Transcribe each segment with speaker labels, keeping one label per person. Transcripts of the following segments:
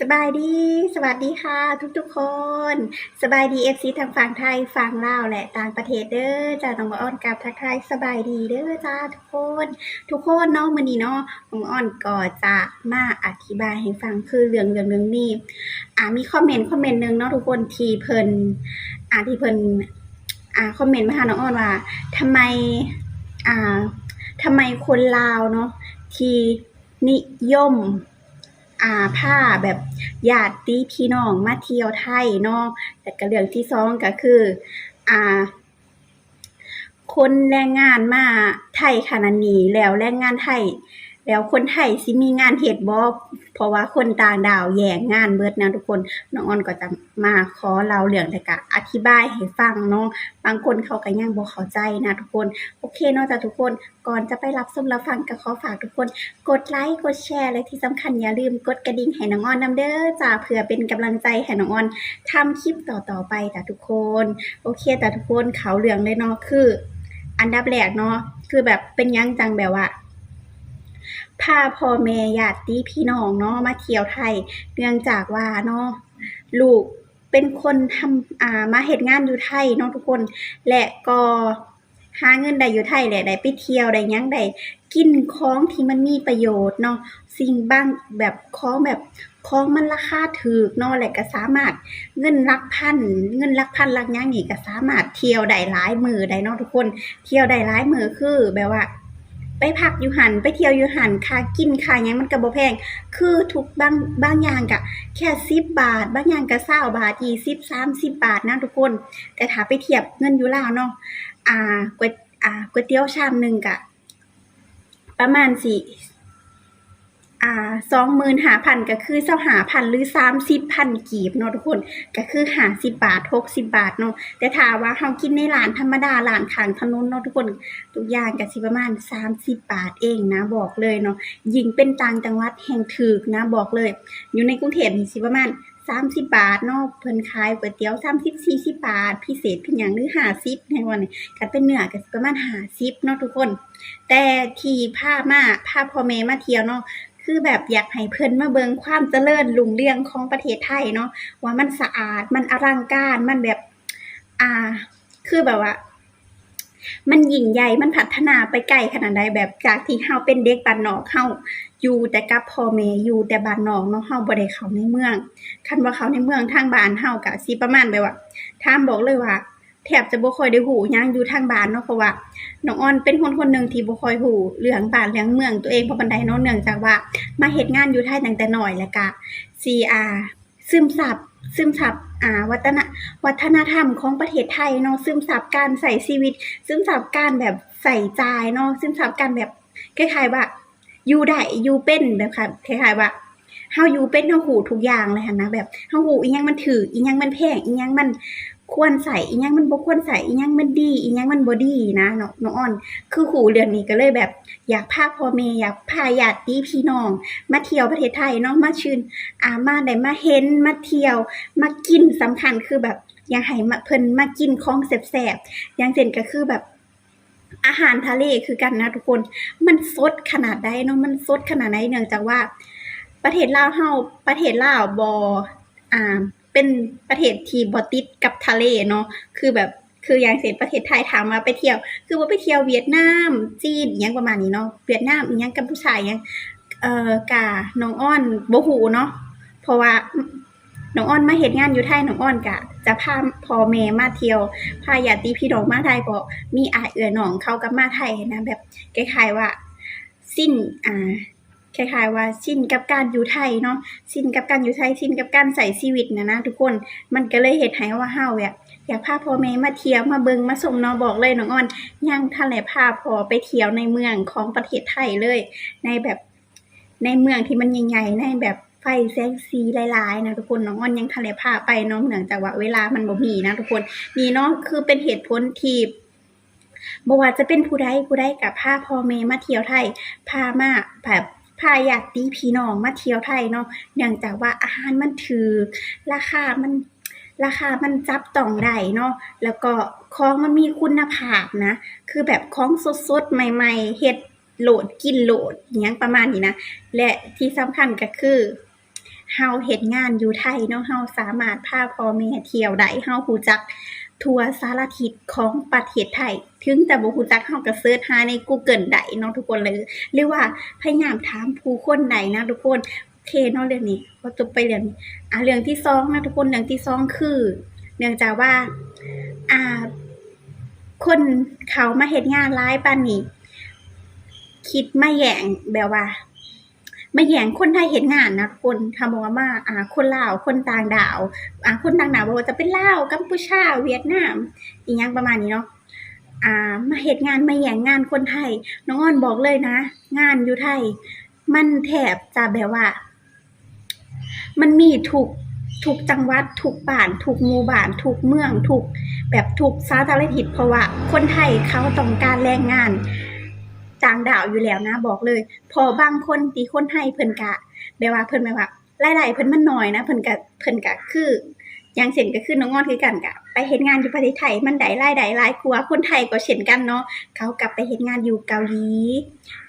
Speaker 1: สบายดี สวัสดีค่ะ ทุกๆคน สบายดีเอฟซีทางฝั่งไทยฝั่งลาวและต่างประเทศเด้อจ้าน้องอ้อนกับทักทายสบายดีเด้อจ้าทุกคน ทุกคนเนาะมื้อนี้เนาะน้องอ้อนก็จะมาอธิบายให้ฟังคือเรื่องเรื่องเรื่องนี้อ่ามีคอมเมนต์คอมเมนต์หนึงเนาะทุกคนที่เพิ่นอ่าที่เพิ่นอ่าคอมเมนต์มาหาน้องอ้อนว่าทำไมอ่าทำไมคนลาวเนาะที่นิยม อ่าผ้าแบบญาติพี่น้องมาเที่ยวไทยเนาะแต่ก็เรื่องที่สองก็คืออ่าคนแรงงานมาไทยขนาดนี้แล้วแรงงานไทย แล้วคนไทยสิมีงานเฮ็ดบ่เพราะว่าคนต่างดาวแย่งงานเบิดนะทุกคนน้องออนก็จะมาขอเล่าเรื่องแล้วก็อธิบายให้ฟังเนาะบางคนเขาก็ยังบ่เข้าใจนะทุกคน โอเคนาะจ้ะทุกคนก่อนจะไปรับชมรับฟังก็ขอฝากทุกคน กดไลค์กดแชร์และที่สำคัญอย่าลืมกดกระดิ่งให้น้องออนนำเด้อจ้าเพื่อเป็นกำลังใจให้น้องออนทำคลิปต่อๆไปจ้ะทุกคน โอเคแต่ทุกคนเขาเรื่องเลยเนาะคือ อันดับแรกเนาะคือแบบเป็นยังจังแบบว่า พาพ่อแม่ญาติพี่น้องเนาะมาเที่ยวไทย เนื่องจากว่าเนาะลูกเป็นคนทำอ่ามาเฮ็ดงานอยู่ไทยเนาะทุกคน และก็หาเงินได้อยู่ไทยแหละได้ไปเที่ยวได้ยังได้กินของที่มันมีประโยชน์เนาะสิ่งบ้างแบบของแบบของมันราคาถูกเนาะและก็สามารถเงินลักพันเงินลักพันลักหยังนี่ก็สามารถเที่ยวได้หลายมือได้เนาะทุกคน เที่ยวได้หลายมือคือแบบว่า ไปพักอยู่หันไปเที่ยวอยู่หันค่ากินค่าหยังมันก็บ่แพง คือทุกบางบางอย่างกะแค่สิบบาท บางอย่างกะเศร้าบาทยี่สิบสามสิบบาทนะทุกคน แต่ถ้าไปเทียบเงินอยู่ลาวเนาะอ่าก๋วยอ่าก๋วยเตี๋ยวชามหนึ่งกะ ประมาณสี่ อ่า25,000ก็คือ25,000หรือ30,000กีบเนาะทุกคนก็คือ50บบาท60บบาทเนาะแต่ถ้าว่าเฮากินในร้านธรรมดาร้านข้างถนนเนาะทุกคนทุกอย่างก็สิประมาณ30บบาทเองนะบอกเลยเนาะยิ่งเป็นต่างจังหวัดแห่งถูกนะบอกเลย อยู่ในกรุงเทพนี่สิประมาณ30บาทเนาะเพิ่นขายก๋วยเตี๋ยว30 40บสี่สิบบาท พิเศษเพิ่นหยังหรือ50ในวันนี้ก็เป็นเนื้อก็สิประมาณ50เนาะทุกคน แต่ที่พามาพาพ่อแม่มาเที่ยวเนาะ คือแบบอยากให้เพิ่นมาเบิงความเจริญรุ่งเรืองของประเทศไทยเนาะว่ามันสะอาดมันอลังการมันแบบ อ่า คือแบบว่า มันยิ่งใหญ่มันพัฒนาไปไกลขนาดใดแบบจากที่เฮาเป็นเด็กบ้านนอกเฮาอยู่แต่กับพ่อแม่อยู่แต่บ้านนอกเนาะเฮาบ่ได้เข้าในเมือง คันว่าเขาในเมืองทางบ้านเฮาก็สิประมาณแบบว่าถามบอกเลยว่า แทบจะบ่คอยได้ฮู้หยังอยู่ทางบ้านเนาะเพราะว่าน้องออนเป็นคนคนหนึ่งที่บ่คอยฮู้เรื่องบ้านเรื่องเมืองตัวเองเพราะปานใดเนาะเนื่องจากว่า มาเฮ็ดงานอยู่ไทยตั้งแต่น้อยแล้วก็สิอ่าซึมซับซึมซับอ่าวัฒนวัฒนธรรมของประเทศไทยเนาะซึมซับการใส่ชีวิต ซึมซับการแบบใส่ใจเนาะซึมซับการแบบคล้ายๆว่าอยู่ได้อยู่เป็นแบบค่ะคล้ายๆว่าเฮาอยู่เป็นเฮาฮู้ทุกอย่างเลยนนะแบบเฮาฮู้อิหยังมันถูกอิหยังมันแพงอิหยังมัน ควรใส่อิหยังมันบ่ควรใส่อิหยังมันดีอิหยังมันบ่ดีนะเนาะน้องอ้อน คือฮู้เรื่องนี้ก็เลยแบบ อยากพาพ่อแม่อยากพาญาติพี่น้อง มาเที่ยวประเทศไทยเนาะมาชื่นอามาได้มาเห็นมาเที่ยว มากินสำคัญคือแบบอยากให้มาเพิ่นมากินของแซ่บๆอย่างเช่นก็คือแบบอาหารทะเลคือกันนะทุกคน มันสดขนาดใดเนาะมันสดขนาดไหนเนื่องจากว่า ประเทศลาวเฮาประเทศลาวบ่อ่า เป็นประเทศที่บ่ติดกับทะเลเนาะคือแบบคืออย่างเช่นประเทศไทยถามว่าไปเที่ยว คือบ่าไปเที่ยวเวียดนามจีนอิหยังประมาณนี้เนาะเวียดนามอิหยังกัมพูชาอิหยังเอ่อกะน้องอ้อนบ่ฮู้เนาะเพราะว่าน้องอ้อนมาเฮ็ดงานอยู่ไทยน้องอ้อนก็จะพาพ่อแม่มาเที่ยวพาญาติพี่น้องมาไทยเพราะมีอาเอื้อน้องเข้าก็มาไทยนะแบบคล้ายๆว่า สิ้นอ่า คล้ายๆว่าชินกับการอยู่ไทยเนาะชินกับการอยู่ไทยชินกับการใช้ชีวิตนะนะทุกคนมันก็เลยเฮ็ดให้ว่าเฮาอะอยากพาพ่อแม่มาเที่ยวมาเบิงมาชมนาะบอกเลยน้องอ้อนยังทันได้พาพ่อไปเที่ยวในเมืองของประเทศไทยเลย ในแบบในเมืองที่มันใหญ่ๆในแบบไฟแสงสีหลายๆนะทุกคนน้องอ้อนยังทันได้พาไปเนาะเหนือจากว่าเวลามันบ่มีนะทุกคนนี่เนาะคือเป็นเหตุผลที่บ่ว่าจะเป็นผู้ใดผู้ใดก็พาพ่อแม่มาเที่ยวไทยพามาแบบ พาญาติพี่น้องมาเที่ยวไทยเนาะเนื่องจากว่าอาหารมันถูกราคามันราคามันจับต้องได้เนาะ แล้วก็ของมันมีคุณภาพนะ คือแบบของสดๆ ใหม่ ๆเฮ็ดโหลดกินโหลดอิหยังประมาณนี้นะ และที่สำคัญก็คือเฮาเฮ็ดงานอยู่ไทยเนาะ เฮาสามารถพาพ่อแม่เที่ยวได้ เฮารู้จัก ทั่วสารทิศของประเทศไทย ถึงแต่บ่รู้จักเฮาก็เสิร์ชหาใน Google ได้เนาะทุกคนเลย หรือว่าพยายามถามผู้คนได้นะทุกคนโอเคเนาะเรื่องนี้พอจบไปเรื่องนี้อ่าเรื่องที่สองนะทุกคนเรื่องที่สองคือ เนื่องจากว่าอ่า คนเขามาเฮ็ดงานหลายปานนี้ คิดมาแย่งแบบว่า มาแย่งคนไทยเฮ็ดงานนะคนถ้าบอกามาอ่า คนลาว คนต่างดาว อ่า คนต่างดาวบ่ว่าจะเป็นลาวกัมพูชา เวียดนาม อีหยังประมาณนี้เนาะอ่า มาเฮ็ดงานมาแย่งงานคนไทย น้องอ้อนบอกเลยนะ งานอยู่ไทย มันแทบจะแบบว่า มันมีทุกทุกจังหวัดทุกบ้านทุกหมู่บ้านทุกเมืองทุกแบบทุกสาธารณทิศเพราะว่าคนไทยเขาต้องการแรงงาน ต่างดาวอยู่แล้วนะบอกเลย พอบางคนที่คนไทยเพิ่นก็แบบว่าเพิ่นแบบว่ารายได้เพิ่นมันน้อยนะเพิ่นก็เพิ่นก็คืออย่างเช่นก็คือน้องงอนคือกันก็ไปเฮ็ดงานอยู่ประเทศไทยมันได้รายได้หลายกว่าคนไทยก็เช่นกันเนาะเขากลับไปเฮ็ดงานอยู่เกาหลี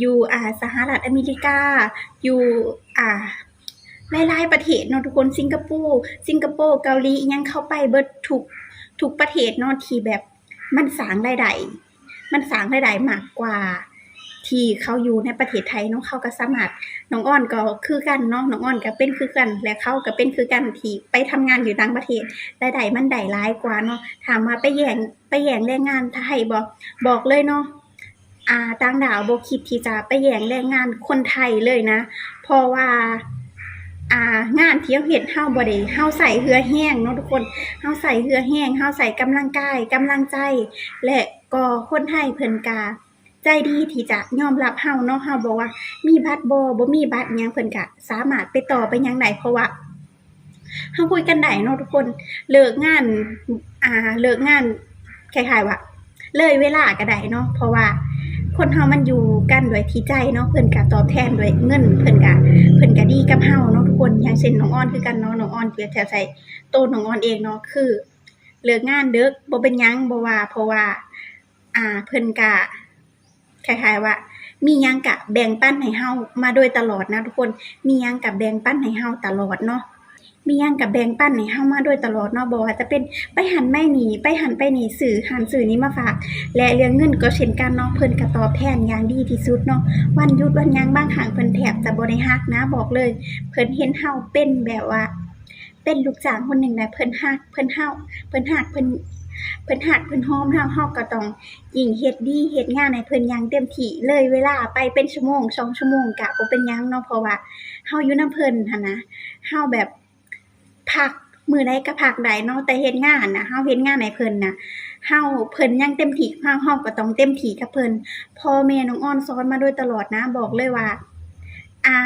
Speaker 1: อยู่อ่าสหรัฐอเมริกา อยู่อ่าหลายๆประเทศเนาะทุกคนสิงคโปร์สิงคโปร์เกาหลียังเข้าไปเบิดทุกทุกประเทศเนาะที่แบบมันสางรายได้มันสางรายได้มากกว่า ที่เขาอยู่ในประเทศไทยเนาะเขาก็สามารถน้องอ้อนก็คือกันเนาะน้องอ้อนก็เป็นคือกัน และเขาก็เป็นคือกันที่ไปทำงานอยู่ต่างประเทศรายได้มันได้หลายกว่าเนาะถามว่าไปแย่งไปแย่งแรงงานไทยบ่บอกเลยเนาะอ่าต่างดาวโบคิดที่จะไปแย่งแรงงานคนไทยเลยนะ เพราะว่าอ่างานเที่เฮาเฮ็ดเฮาบ่ได้เฮาใส่เหือแห้งเนาะทุกคนเฮาใส่เหือแห้งเฮาใส่กำลังกายกำลังใจ และก็คนไทยเพิ่นก็ ใจดีที่จะยอมรับเฮาเนาะเฮาบอกว่า มีบัตรบ่บ่มีบัตรยังเพิ่นก็สามารถไปต่อไปยังได้เพราะว่าเฮาคุยกันได้เนาะทุกคนเลิกงาน อ่าเลิกงานคล้ายๆว่าเลยเวลาก็ได้เนาะเพราะว่าคนเฮามันอยู่กันด้วยที่ใจเนาะเพิ่นก็ตอบแทนด้วยเงินเพิ่นก็เพิ่นก็ดีกับเฮาเนาะทุกคนอย่างเช่นน้องอ้อนคือกันเนาะน้องอ้อนเพื่อจะใส่โตวน้องอ้อนเองเนาะคือเลิกงานเดึกบ่เป็นยังบ่ว่าเพราะว่า อ่าเพิ่นก็ คล้ายๆว่า มียังก็แบ่งปั้นให้เฮามาโดยตลอดนะทุกคน มียังก็แบ่งปั้นให้เฮาตลอดเนาะมียังก็แบ่งปั้นให้เฮามาโดยตลอดเนาะบ่ว่าจะเป็นไปหันไม่หนีไปหันไปนี่ซื้อหันซื้อนี้มาฝาก และเรื่องเงินก็เช่นกันเนาะเพิ่นก็ตอบแทนอย่างดีที่สุดเนาะวันหยุดวันยังบางครั้งเพิ่นแทบจะบ่ได้ฮักนะบอกเลย เพิ่นเห็นเฮาเป็นแบบว่า เป็นลูกจ้างคนหนึ่งนะเพิ่นฮักเพิ่นเฮาเพิ่นฮักเพิ่น เพิ่นฮักเพิ่นหอมเฮาเฮาก็ต้องยิ่งเฮ็ดดีเฮ็ดงานให้เพิ่นอย่างเต็มที่เลยเวลาไปเป็นชั่วโมงสองชั่วโมงก็บ่เป็นหยังเนาะเพราะว่าเฮาอยู่นำเพิ่นหั่นนะเฮาแบบพักมื้อใดก็พักได้เนาะแต่เฮ็ดงานน่ะเฮาเฮ็ดงานให้เพิ่นนะเฮาเพิ่นยังเต็มที่เฮาเฮาก็ต้องเต็มที่กับเพิ่นพ่อแม่น้องอ้อนสอนมาโดยตลอดนะ บอกเลยว่า อ่า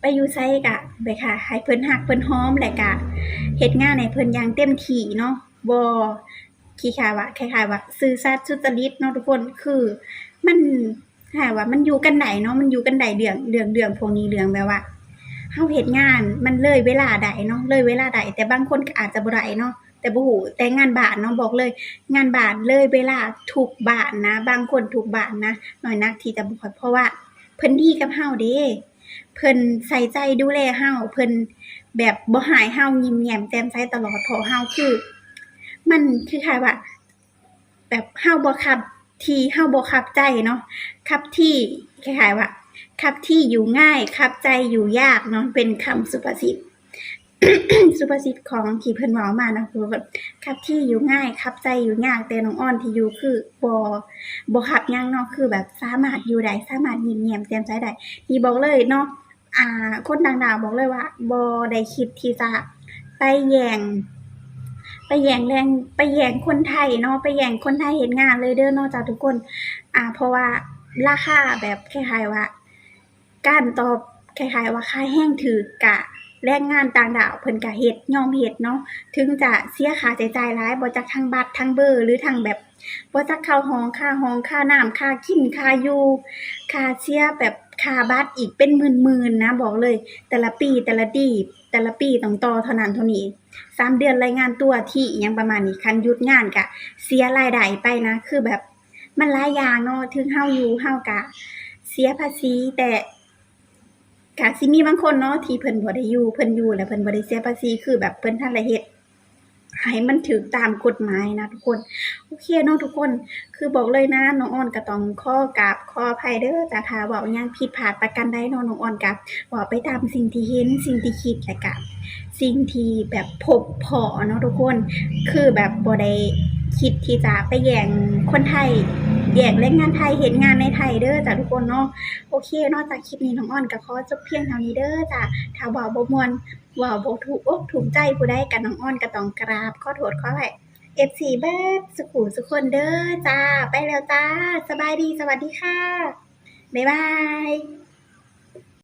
Speaker 1: ไปอยู่ไสก็แบบค่ะ ให้เพิ่นฮักเพิ่นหอมและก็เฮ็ดงานให้เพิ่นอย่างเต็มที่เนาะบ่ขี้คาว่าคล้ายๆว่าซื่อสัตย์สุจริตเนาะทุกคนคือมันคล้ายว่ามันอยู่กันได้เนาะมันอยู่กันได้เรื่องเรื่องเรื่องพวกนี้เรื่องแบบว่าเฮาเฮ็ดงานมันเลยเวลาได้เนาะเลยเวลาได้แต่บางคนก็อาจจะบ่ได้เนาะแต่บ่ฮู้แต่งานบานเนาะบอกเลย งานบานเลยเวลาทุกบานนะ บางคนทุกบานนะน้อยนักที่จะบ่ค่อยเพราะว่าเพิ่นดีกับเฮาเด้ เพิ่นใส่ใจดูแลเฮาเพิ่นแบบบ่หายเฮายิ้มแย้มแจ่มใสตลอดเพราะเฮาคือ มันคือค่ะว่าแบบเฮาบ่ขับที่เฮาบ่ขับใจเนาะขับที่คล้ายๆว่าขับที่อยู่ง่ายขับใจอยู่ยากเนาะเป็นคำสุภาษิต สุภาษิตของที่เพิ่นเว้ามานะคือแบบคับที่อยู่ง่ายคับใจอยู่ยากแต่น้องอ้อนที่อยู่คือบ่บ่คับหยังเนาะคือแบบสามารถอยู่ได้สามารถยิ้มแย้มแจ่มใสได้ที่บอกเลยเนาะอ่า คนต่างดาวบอกเลยว่าบ่ได้คิดที่จะไปแย่งไปแย่งแรงไปแย่งคนไทยเนาะไปแย่งคนไทยเฮ็ดงานเลยเด้อเนาะจ้ะทุกคน อ่า เพราะว่าราคาแบบคล้ายๆว่า การตอบคล้ายๆว่าค่าแรงถูกกะ แรงงานต่างดาวเพิ่นก็เฮ็ดยอมเฮ็ดเนาะถึงจะเสียค่าใช้จ่ายหลายบ่จักทางบัตรทางเบอร์หรือทางแบบบ่จักค่าห้องค่าห้องค่าน้ำค่ากินค่าอยู่ค่าเสียแบบค่าบัตรอีกเป็นหมื่นๆนะบอกเลย แต่ละปีแต่ละดีแต่ละปีต้องต่อเท่านั้นเท่านี้สามเดือนรายงานตัวที่อิหยังประมาณนี้คันยุดงานก็เสียรายได้ไปนะ คือแบบมันหลายอย่างเนาะถึงเฮาอยู่เฮาก็เสียภาษีแต่ กสิมีบางคนเนาะที่เพิ่นบ่ได้อยู่เพิ่นอยู่แล้วเพิ่นบ่ได้เสียภาษีคือแบบเพิ่นทันได้เฮ็ดให้มันถูกตามกฎหมายนะทุกคน โอเคเนาะทุกคน คือบอกเลยนะน้องอ้อนก็ต้องข้อกราบขออภัยเด้อจ้ะถ้าเว้ายังผิดพลาดประการใดเนาะน้องอ้อนก็เว้าไปตามสิ่งที่เห็นสิ่งที่คิดและก็สิ่งที่แบบพบพอเนาะทุกคน คือแบบบ่ได้ คิดที่จะไปแย่งคนไทยแย่งแรงงานไทยเฮ็ดงานในไทยเด้อจ้ะทุกคนเนาะโอเค นอกจากคลิปนี้น้องอ้อนก็ขอจบเพียงเท่านี้เด้อจ้ะถ้าเว้าบ่มวนว้าบ่ถูกอกถูกใจผู้ใดกับน้องอ้อนก็ต้องกราบข้อโทษขออภัย FC เบิดสุขุสุกคนเด้อจ้า ไปแล้วจ้า สบายดีสวัสดีค่ะ บ๊ายบาย